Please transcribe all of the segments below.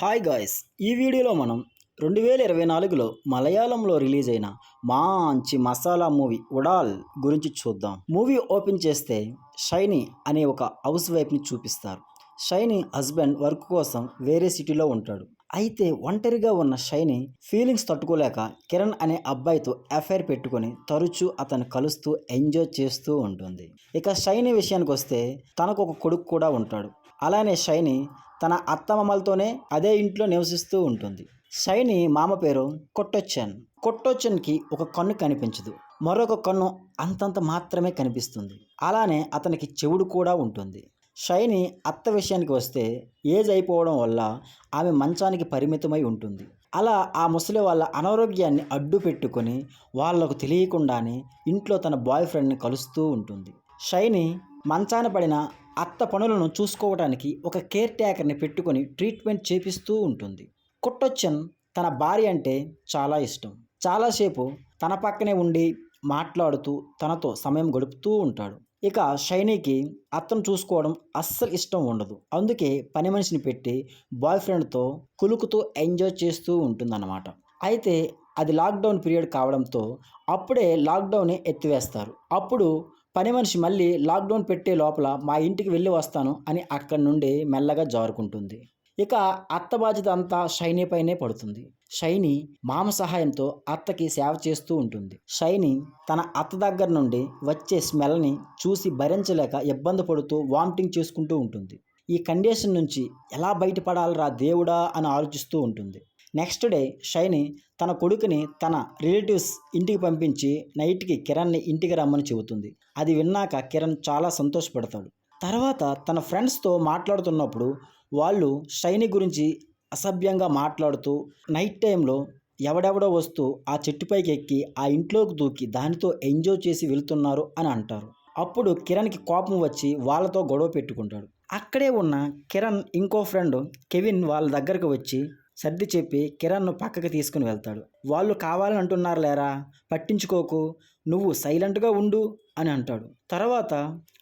Hi guys ఈ వీడియోలో మనం రెండు వేల ఇరవై నాలుగులో మలయాళంలో రిలీజ్ అయిన మంచి మసాలా మూవీ ఉడాల్ గురించి చూద్దాం. మూవీ ఓపెన్ చేస్తే షైని అనే ఒక హౌస్ వైఫ్ని చూపిస్తారు. షైని హస్బెండ్ వర్క్ కోసం వేరే సిటీలో ఉంటాడు. అయితే ఒంటరిగా ఉన్న షైని ఫీలింగ్స్ తట్టుకోలేక కిరణ్ అనే అబ్బాయితో ఎఫ్ఐఆర్ పెట్టుకొని తరచూ అతను కలుస్తూ ఎంజాయ్ చేస్తూ ఉంటుంది. ఇక షైని విషయానికి వస్తే తనకు ఒక కొడుకు కూడా ఉంటాడు. అలానే షైని తన అత్తమామలతోనే అదే ఇంట్లో నివసిస్తూ ఉంటుంది. షైని మామ పేరు కొట్టొచ్చన్. కొట్టొచ్చన్కి ఒక కన్ను కనిపించదు. మరొక కన్ను అంతంత మాత్రమే కనిపిస్తుంది. అలానే అతనికి చెవుడు కూడా ఉంటుంది. షైని అత్త విషయానికి వస్తే ఏజ్ అయిపోవడం వల్ల ఆమె మంచానికి పరిమితమై ఉంటుంది. అలా ఆ ముసలి వాళ్ళ అనారోగ్యాన్ని అడ్డు పెట్టుకొని వాళ్ళకు తెలియకుండానే ఇంట్లో తన బాయ్ ఫ్రెండ్ని కలుస్తూ ఉంటుంది. షైని మంచాన పడిన అత్త పనులను చూసుకోవడానికి ఒక కేర్ టేకర్ని పెట్టుకొని ట్రీట్మెంట్ చేపిస్తూ ఉంటుంది. కుట్టొచ్చన్ తన భార్య అంటే చాలా ఇష్టం. చాలాసేపు తన పక్కనే ఉండి మాట్లాడుతూ తనతో సమయం గడుపుతూ ఉంటాడు. ఇక షైనీకి అత్తను చూసుకోవడం అస్సలు ఇష్టం ఉండదు. అందుకే పని మనిషిని పెట్టి బాయ్ ఫ్రెండ్తో కులుకుతూ ఎంజాయ్ చేస్తూ ఉంటుందన్నమాట. అయితే అది లాక్డౌన్ పీరియడ్ కావడంతో అప్పుడే లాక్డౌన్ని ఎత్తివేస్తారు. అప్పుడు పని మనిషి మళ్ళీ లాక్డౌన్ పెట్టే లోపల మా ఇంటికి వెళ్ళి వస్తాను అని అక్కడి నుండి మెల్లగా జారుకుంటుంది. ఇక అత్త బాధ్యత అంతా షైనీ పైనే పడుతుంది. షైనీ మామ సహాయంతో అత్తకి సేవ చేస్తూ ఉంటుంది. షైనీ తన అత్త దగ్గర నుండి వచ్చే స్మెల్ని చూసి భరించలేక ఇబ్బంది పడుతూ వామిటింగ్ చేసుకుంటూ ఉంటుంది. ఈ కండిషన్ నుంచి ఎలా బయటపడాలరా దేవుడా అని ఆలోచిస్తూ ఉంటుంది. నెక్స్ట్ డే షైని తన కొడుకుని తన రిలేటివ్స్ ఇంటికి పంపించి నైట్కి కిరణ్ని ఇంటికి రమ్మని చెబుతుంది. అది విన్నాక కిరణ్ చాలా సంతోషపడతాడు. తర్వాత తన ఫ్రెండ్స్తో మాట్లాడుతున్నప్పుడు వాళ్ళు షైని గురించి అసభ్యంగా మాట్లాడుతూ నైట్ టైంలో ఎవడెవడో వస్తూ ఆ చెట్టుపైకి ఎక్కి ఆ ఇంట్లోకి దూకి దానితో ఎంజాయ్ చేసి వెళ్తున్నారు అని అంటారు. అప్పుడు కిరణ్కి కోపం వచ్చి వాళ్ళతో గొడవ పెట్టుకుంటాడు. అక్కడే ఉన్న కిరణ్ ఇంకో ఫ్రెండ్ కెవిన్ వాళ్ళ దగ్గరకు వచ్చి సర్ది చెప్పి కిరణ్ను పక్కకి తీసుకుని వెళ్తాడు. వాళ్ళు కావాలని అంటున్నారు లేరా పట్టించుకోకు. నువ్వు సైలెంట్గా ఉండు అని అంటాడు. తర్వాత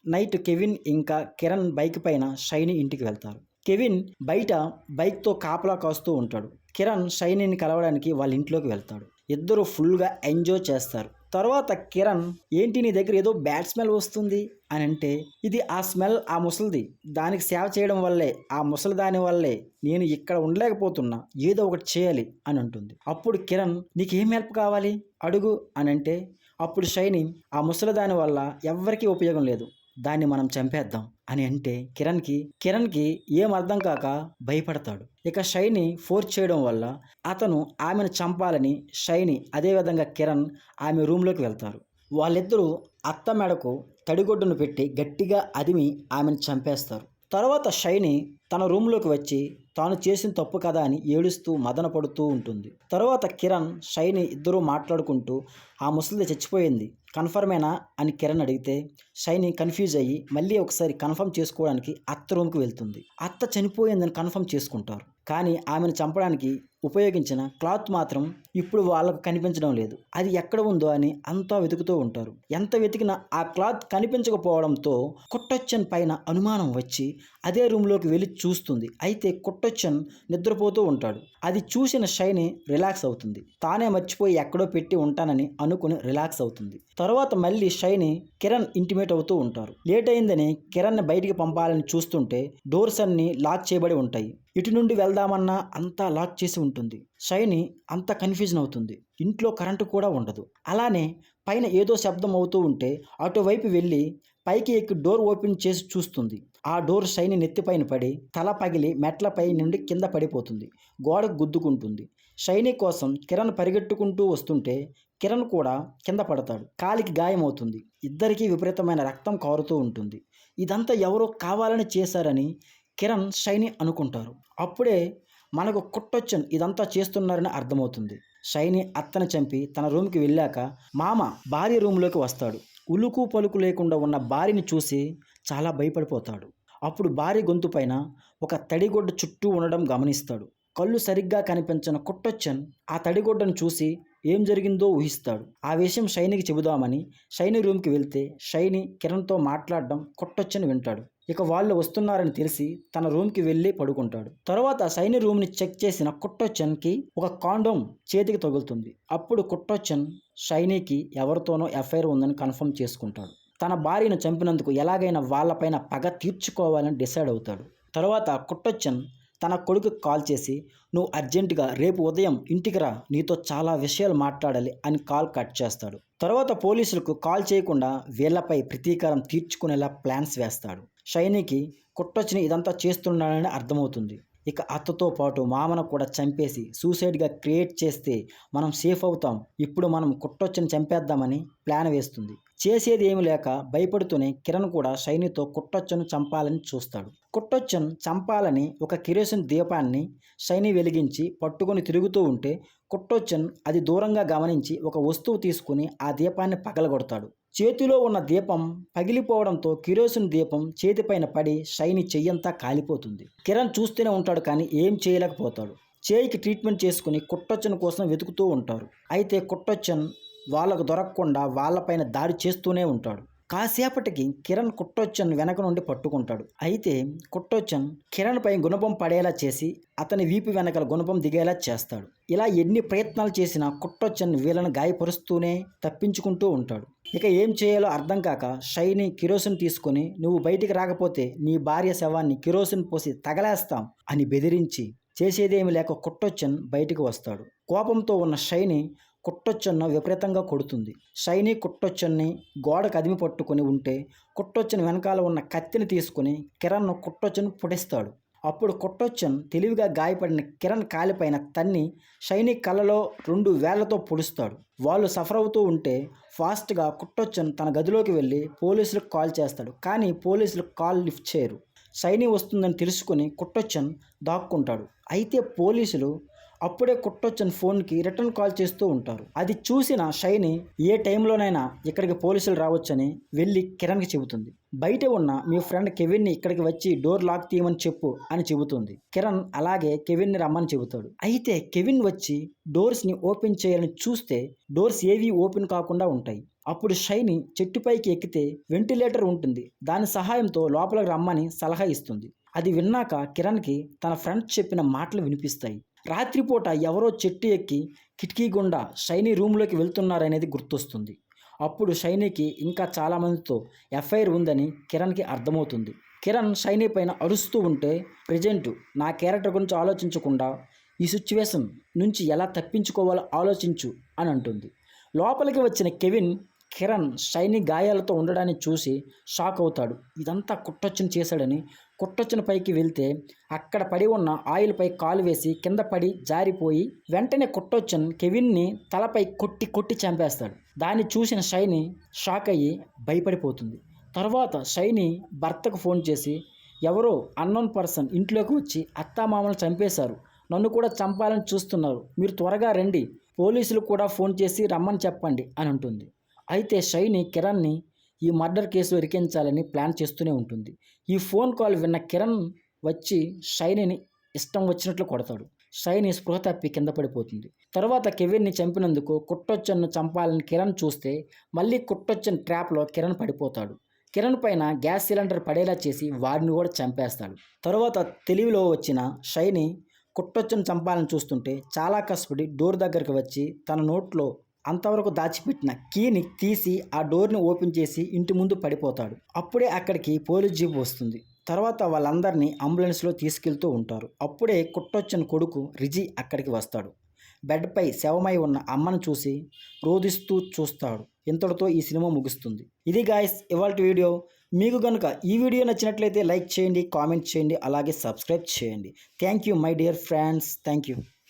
నైట్ కెవిన్ ఇంకా కిరణ్ బైక్ పైన షైని ఇంటికి వెళ్తారు. కెవిన్ బయట బైక్తో కాపలా కాస్తూ ఉంటాడు. కిరణ్ షైనీని కలవడానికి వాళ్ళ ఇంట్లోకి వెళ్తాడు. ఇద్దరు ఫుల్గా ఎంజాయ్ చేస్తారు. తర్వాత కిరణ్ ఏంటి నీ దగ్గర ఏదో బ్యాడ్ స్మెల్ వస్తుంది? అని అంటే ఇది ఆ స్మెల్ ఆ ముసలిది. దానికి సేవ చేయడం వల్లే ఆ ముసలి దాని వల్లే నేను ఇక్కడ ఉండలేకపోతున్నా. ఏదో ఒకటి చేయాలి అని అంటుంది. అప్పుడు కిరణ్ నీకేం హెల్ప్ కావాలి? అడుగు అని అంటే అప్పుడు షైని ఆ ముసలి దాని వల్ల ఎవ్వరికీ ఉపయోగం లేదు. దాన్ని మనం చంపేద్దాం అని అంటే కిరణ్కి కిరణ్కి ఏం అర్థం కాక భయపడతాడు. ఇక షైని ఫోర్స్ చేయడం వల్ల అతను ఆమెను చంపాలని షైని అదేవిధంగా కిరణ్ ఆమె రూమ్లోకి వెళ్తారు. వాళ్ళిద్దరూ అత్త మెడకు తడిగొడ్డును పెట్టి గట్టిగా అదిమి ఆమెను చంపేస్తారు. తర్వాత షైని తన రూమ్లోకి వచ్చి తాను చేసిన తప్పు కదా అని ఏడుస్తూ మదన పడుతూ ఉంటుంది. తర్వాత కిరణ్ షైని ఇద్దరూ మాట్లాడుకుంటూ ఆ ముసలిది చచ్చిపోయింది కన్ఫర్మేనా? అని కిరణ్ అడిగితే షైని కన్ఫ్యూజ్ అయ్యి మళ్ళీ ఒకసారి కన్ఫర్మ్ చేసుకోవడానికి అత్త రూమ్కి వెళ్తుంది. అత్త చనిపోయిందని కన్ఫర్మ్ చేసుకుంటారు. కానీ ఆమెను చంపడానికి ఉపయోగించిన క్లాత్ మాత్రం ఇప్పుడు వాళ్ళకు కనిపించడం లేదు. అది ఎక్కడ ఉందో అని అంతా వెతుకుతూ ఉంటారు. ఎంత వెతికినా ఆ క్లాత్ కనిపించకపోవడంతో కుట్టొచ్చన్ పైన అనుమానం వచ్చి అదే రూమ్లోకి వెళ్ళి చూస్తుంది. అయితే కుట్ట కుట్టొచ్చన్ నిద్రపోతూ ఉంటాడు. అది చూసిన షైని రిలాక్స్ అవుతుంది. తానే మర్చిపోయి ఎక్కడో పెట్టి ఉంటానని అనుకుని రిలాక్స్ అవుతుంది. తర్వాత మళ్ళీ షైని కిరణ్ ఇంటిమేట్ అవుతూ ఉంటారు. లేట్ అయిందని కిరణ్ని బయటికి పంపాలని చూస్తుంటే డోర్స్ అన్ని లాక్ చేయబడి ఉంటాయి. ఇటు నుండి వెళ్దామన్నా అంతా లాక్ చేసి ఉంటుంది. షైని అంత కన్ఫ్యూజన్ అవుతుంది. ఇంట్లో కరెంటు కూడా ఉండదు. అలానే పైన ఏదో శబ్దం అవుతూ ఉంటే అటువైపు వెళ్ళి పైకి ఎక్కి డోర్ ఓపెన్ చేసి చూస్తుంది. ఆ డోర్ షైని నెత్తిపైన పడి తల పగిలి మెట్లపై నుండి కింద పడిపోతుంది. గోడకు గుద్దుకుంటుంది. షైని కోసం కిరణ్ పరిగెట్టుకుంటూ వస్తుంటే కిరణ్ కూడా కింద పడతాడు. కాలికి గాయమవుతుంది. ఇద్దరికీ విపరీతమైన రక్తం కారుతూ ఉంటుంది. ఇదంతా ఎవరో కావాలని చేశారని కిరణ్ షైని అనుకుంటారు. అప్పుడే మనకు కుట్టొచ్చన్ ఇదంతా చేస్తున్నారని అర్థమవుతుంది. షైని అత్తను చంపి తన రూమ్కి వెళ్ళాక మామ భార్య రూమ్లోకి వస్తాడు. ఉలుకు పలుకు లేకుండా ఉన్న భార్యని చూసి చాలా భయపడిపోతాడు. అప్పుడు భారీ గొంతు పైన ఒక తడిగొడ్డ చుట్టూ ఉండడం గమనిస్తాడు. కళ్ళు సరిగ్గా కనిపించిన కుట్టొచ్చన్ ఆ తడిగొడ్డను చూసి ఏం జరిగిందో ఊహిస్తాడు. ఆ విషయం షైనికి చెబుదామని షైని రూమ్కి వెళ్తే షైని కిరణ్తో మాట్లాడడం కుట్టొచ్చని వింటాడు. ఇక వాళ్ళు వస్తున్నారని తెలిసి తన రూమ్కి వెళ్ళి పడుకుంటాడు. తర్వాత షైని రూమ్ని చెక్ చేసిన కుట్టొచ్చన్కి ఒక కాండోమ్ చేతికి తగులుతుంది. అప్పుడు కుట్టొచ్చన్ షైనీకి ఎవరితోనో ఎఫ్ఐఆర్ ఉందని కన్ఫర్మ్ చేసుకుంటాడు. తన భార్యను చంపినందుకు ఎలాగైనా వాళ్ళపైన పగ తీర్చుకోవాలని డిసైడ్ అవుతాడు. తర్వాత కుట్టొచ్చన్ తన కొడుకు కాల్ చేసి నువ్వు అర్జెంటుగా రేపు ఉదయం ఇంటికి రా నీతో చాలా విషయాలు మాట్లాడాలి అని కాల్ కట్ చేస్తాడు. తర్వాత పోలీసులకు కాల్ చేయకుండా వీళ్ళపై ప్రతీకారం తీర్చుకునేలా ప్లాన్స్ వేస్తాడు. షైనీకి కుట్టొచ్చిన ఇదంతా చేస్తున్నాడని అర్థమవుతుంది. ఇక అత్తతో పాటు మామను కూడా చంపేసి సూసైడ్గా క్రియేట్ చేస్తే మనం సేఫ్ అవుతాం. ఇప్పుడు మనం కుట్టొచ్చని చంపేద్దామని ప్లాన్ వేస్తుంది. చేసేది ఏమి లేక భయపడుతూనే కిరణ్ కూడా షైనితో కుట్టొచ్చను చంపాలని చూస్తాడు. కుట్టొచ్చన్ చంపాలని ఒక కిరోసిన్ దీపాన్ని షైని వెలిగించి పట్టుకొని తిరుగుతూ ఉంటే కుట్టొచ్చన్ అది దూరంగా గమనించి ఒక వస్తువు తీసుకుని ఆ దీపాన్ని పగలగొడతాడు. చేతిలో ఉన్న దీపం పగిలిపోవడంతో కిరోసిన్ దీపం చేతిపైన పడి షైని చెయ్యంతా కాలిపోతుంది. కిరణ్ చూస్తూనే ఉంటాడు కానీ ఏం చేయలేకపోతాడు. చేయికి ట్రీట్మెంట్ చేసుకుని కుట్టొచ్చన్ కోసం వెతుకుతూ ఉంటారు. అయితే కుట్టొచ్చన్ వాళ్ళకు దొరకకుండా వాళ్ళపైన దాడి చేస్తూనే ఉంటాడు. కాసేపటికి కిరణ్ కుట్టొచ్చన్ వెనక నుండి పట్టుకుంటాడు. అయితే కుట్టొచ్చన్ కిరణ్ పై గుణపం పడేలా చేసి అతని వీపు వెనకల గుణపం దిగేలా చేస్తాడు. ఇలా ఎన్ని ప్రయత్నాలు చేసినా కుట్టొచ్చన్ వీళ్ళని గాయపరుస్తూనే తప్పించుకుంటూ ఉంటాడు. ఇక ఏం చేయాలో అర్థం కాక షైని కిరోసిన్ తీసుకొని నువ్వు బయటికి రాకపోతే నీ భార్య శవాన్ని కిరోసిన్ పోసి తగలేస్తాం అని బెదిరించి చేసేదేమి లేక కుట్టొచ్చన్ బయటికి వస్తాడు. కోపంతో ఉన్న షైని కుట్టొచ్చన్న విపరీతంగా కొడుతుంది. షైనీ కుట్టొచ్చన్ని గోడ కదిమి పట్టుకొని ఉంటే కుట్టొచ్చని వెనకాల ఉన్న కత్తిని తీసుకుని కిరణ్ను కుట్టొచ్చను పొడిస్తాడు. అప్పుడు కుట్టొచ్చన్ తెలివిగా గాయపడిన కిరణ్ కాలిపైన తన్ని షైనీ కళ్ళలో రెండు వేళ్ళతో పొడుస్తాడు. వాళ్ళు సఫర్ అవుతూ ఉంటే ఫాస్ట్గా కుట్టొచ్చన్ తన గదిలోకి వెళ్ళి పోలీసులకు కాల్ చేస్తాడు. కానీ పోలీసులు కాల్ లిఫ్ట్ చేయరు. షైనీ వస్తుందని తెలుసుకుని కుట్టొచ్చన్ దాక్కుంటాడు. అయితే పోలీసులు అప్పుడే కుట్టొచ్చని ఫోన్కి రిటర్న్ కాల్ చేస్తూ ఉంటారు. అది చూసిన షైని ఏ టైంలోనైనా ఇక్కడికి పోలీసులు రావచ్చని వెళ్ళి కిరణ్కి చెబుతుంది. బయట ఉన్న మీ ఫ్రెండ్ కెవిన్ని ఇక్కడికి వచ్చి డోర్ లాక్ తీయమని చెప్పు అని చెబుతుంది. కిరణ్ అలాగే కెవిన్ని రమ్మని చెబుతాడు. అయితే కెవిన్ వచ్చి డోర్స్ని ఓపెన్ చేయాలని చూస్తే డోర్స్ ఏవి ఓపెన్ కాకుండా ఉంటాయి. అప్పుడు షైని చెట్టుపైకి ఎక్కితే వెంటిలేటర్ ఉంటుంది. దాని సహాయంతో లోపలికి రమ్మని సలహా ఇస్తుంది. అది విన్నాక కిరణ్కి తన ఫ్రెండ్ చెప్పిన మాటలు వినిపిస్తాయి. రాత్రిపూట ఎవరో చెట్టు ఎక్కి కిటికీ గుండా షైనీ రూమ్లోకి వెళ్తున్నారనేది గుర్తొస్తుంది. అప్పుడు షైనీకి ఇంకా చాలామందితో ఎఫ్ఐఆర్ ఉందని కిరణ్కి అర్థమవుతుంది. కిరణ్ షైనీ పైన అరుస్తూ ఉంటే ప్రజెంట్ నా క్యారెక్టర్ గురించి ఆలోచించకుండా ఈ సిచ్యువేషన్ నుంచి ఎలా తప్పించుకోవాలో ఆలోచించు అని అంటుంది. లోపలికి వచ్చిన కెవిన్ కిరణ్ షైనీ గాయాలతో ఉండడాన్ని చూసి షాక్ అవుతాడు. ఇదంతా కుట్టొచ్చిన చేశాడని కుట్టొచ్చిన పైకి వెళ్తే అక్కడ పడి ఉన్న ఆయిల్పై కాలు వేసి కింద పడి జారిపోయి వెంటనే కుట్టొచ్చన్ కెవిన్ని తలపై కొట్టి కొట్టి చంపేస్తాడు. దాన్ని చూసిన షైని షాక్ అయ్యి భయపడిపోతుంది. తర్వాత షైని భర్తకు ఫోన్ చేసి ఎవరో అన్నోన్ పర్సన్ ఇంట్లోకి వచ్చి అత్తామామలు చంపేశారు. నన్ను కూడా చంపాలని చూస్తున్నారు. మీరు త్వరగా రండి. పోలీసులు కూడా ఫోన్ చేసి రమ్మని చెప్పండి అని ఉంటుంది అయితే షైని కిరణ్ని ఈ మర్డర్ కేసు ఇరికించాలని ప్లాన్ చేస్తూనే ఉంటుంది. ఈ ఫోన్ కాల్ విన్న కిరణ్ వచ్చి షైనిని ఇష్టం వచ్చినట్లు కొడతాడు. షైని స్పృహ తప్పి కింద పడిపోతుంది. తర్వాత కెవిన్ని చంపినందుకు కుట్టొచ్చన్ను చంపాలని కిరణ్ చూస్తే మళ్ళీ కుట్టొచ్చన్ ట్రాప్లో కిరణ్ పడిపోతాడు. కిరణ్ పైన గ్యాస్ సిలిండర్ పడేలా చేసి వాడిని కూడా చంపేస్తాడు. తర్వాత తెలివిలో వచ్చిన షైని కుట్టొచ్చను చంపాలని చూస్తుంటే చాలా కష్టపడి డోర్ దగ్గరికి వచ్చి తన నోట్లో అంతవరకు దాచిపెట్టిన కీని తీసి ఆ డోర్ని ఓపెన్ చేసి ఇంటి ముందు పడిపోతాడు. అప్పుడే అక్కడికి పోలీస్ జీప్ వస్తుంది. తర్వాత వాళ్ళందరినీ అంబులెన్స్లో తీసుకెళ్తూ ఉంటారు. అప్పుడే కుట్టొచ్చిన కొడుకు రిజి అక్కడికి వస్తాడు. బెడ్పై శవమై ఉన్న అమ్మను చూసి రోధిస్తూ చూస్తాడు. ఇంతటితో ఈ సినిమా ముగుస్తుంది. ఇది గాయస్ ఇవాళ వీడియో. మీకు కనుక ఈ వీడియో నచ్చినట్లయితే లైక్ చేయండి కామెంట్ చేయండి అలాగే సబ్స్క్రైబ్ చేయండి. Thank you my dear friends. Thank you.